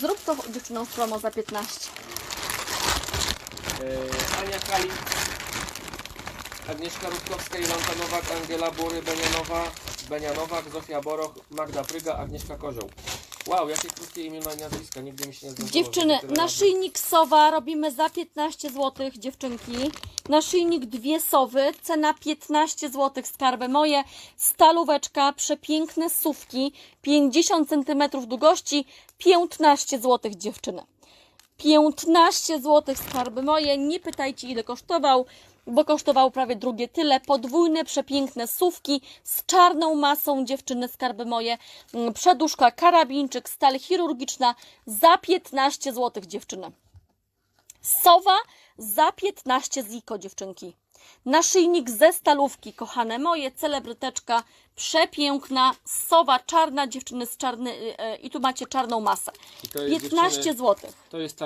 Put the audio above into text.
Zrób to dziewczyną z promo za 15. E, Ania Kali, Agnieszka Rutkowska, Iwanka Nowak, Angela Bury, Benianowa, Benia Nowak, Zofia Boroch, Magda Pryga, Agnieszka Kozioł. Wow, jakie krótkie imiona i nazwiska, nigdy mi się nie zdarzyło. Dziewczyny, żeby tyle razy- naszyjnik sowa robimy za 15 zł, dziewczynki. Naszyjnik dwie sowy, cena 15 zł, skarby moje. Stalóweczka, przepiękne sówki, 50 cm długości, 15 zł, dziewczyny. 15 zł, skarby moje. Nie pytajcie, ile kosztował, bo kosztował prawie drugie tyle. Podwójne, przepiękne sówki z czarną masą, dziewczyny, skarby moje. Mm, Przeduszka, karabinczyk, stal chirurgiczna za 15 zł, dziewczyny. Sowa za 15 ziko, dziewczynki. Naszyjnik ze stalówki, kochane moje, celebryteczka, przepiękna, sowa czarna, dziewczyny z czarny, y, y, i tu macie czarną masę. I to jest, 15 dziewczyny, zł. To jest